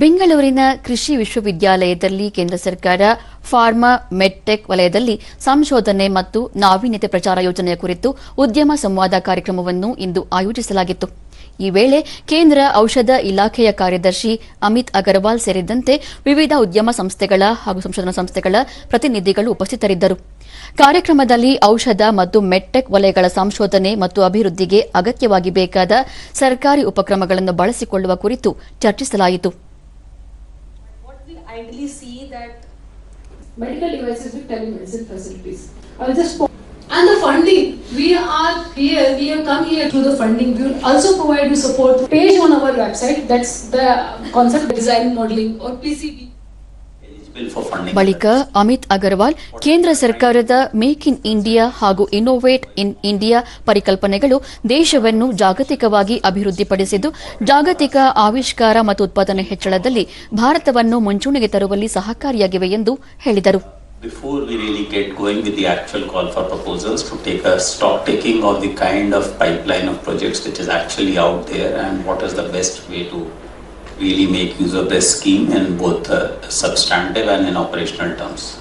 ಬೆಂಗಳೂರಿನ ಕೃಷಿ ವಿಶ್ವವಿದ್ಯಾಲಯದಲ್ಲಿ ಕೇಂದ್ರ ಸರ್ಕಾರ ಫಾರ್ಮಾ, ಮೆಡ್ಟೆಕ್ ವಲಯದಲ್ಲಿ ಸಂಶೋಧನೆ ಮತ್ತು ನಾವೀನ್ಯತೆ ಪ್ರಚಾರ ಯೋಜನೆಯ ಕುರಿತು ಉದ್ಯಮ ಸಂವಾದ ಕಾರ್ಯಕ್ರಮವನ್ನು ಇಂದು ಆಯೋಜಿಸಲಾಗಿತ್ತು. ಈ ವೇಳೆ ಕೇಂದ್ರ ಔಷಧ ಇಲಾಖೆಯ ಕಾರ್ಯದರ್ಶಿ ಅಮಿತ್ ಅಗರ್ವಾಲ್ ಸೇರಿದಂತೆ ವಿವಿಧ ಉದ್ಯಮ ಸಂಸ್ಥೆಗಳ ಹಾಗೂ ಸಂಶೋಧನಾ ಸಂಸ್ಥೆಗಳ ಪ್ರತಿನಿಧಿಗಳು ಉಪಸ್ಥಿತರಿದ್ದರು. ಕಾರ್ಯಕ್ರಮದಲ್ಲಿ ಔಷಧ ಮತ್ತು ಮೆಟ್ಟೆಕ್ ವಲಯಗಳ ಸಂಶೋಧನೆ ಮತ್ತು ಅಭಿವೃದ್ಧಿಗೆ ಅಗತ್ಯವಾಗಿ ಬೇಕಾದ ಸರ್ಕಾರಿ ಉಪಕ್ರಮಗಳನ್ನು ಬಳಸಿಕೊಳ್ಳುವ ಕುರಿತು ಚರ್ಚಿಸಲಾಯಿತು. Ideally see that medical devices with telemedicine facilities. I'll just and the funding. We are here. We have come here through the funding. We will also provide you support. Page on our website. That's the concept design modeling or PCB. ಬಳಿಕ ಅಮಿತ್ ಅಗರ್ವಾಲ್ ಕೇಂದ್ರ ಸರ್ಕಾರದ make in India ಹಾಗೂ innovate in India ಪರಿಕಲ್ಪನೆಗಳು ದೇಶವನ್ನು ಜಾಗತಿಕವಾಗಿ ಅಭಿವೃದ್ಧಿಪಡಿಸಿದ್ದು ಜಾಗತಿಕ ಆವಿಷ್ಕಾರ ಮತ್ತು ಉತ್ಪಾದನೆ ಹೆಚ್ಚಳದಲ್ಲಿ ಭಾರತವನ್ನು ಮುಂಚೂಣಿಗೆ ತರುವಲ್ಲಿ ಸಹಕಾರಿಯಾಗಿವೆ ಎಂದು ಹೇಳಿದರು Before we really get going with the actual call for proposals to take a stock taking of the kind of pipeline of projects which is actually out there and what is the best way to really make use of this scheme in both uh, substantive and in operational terms.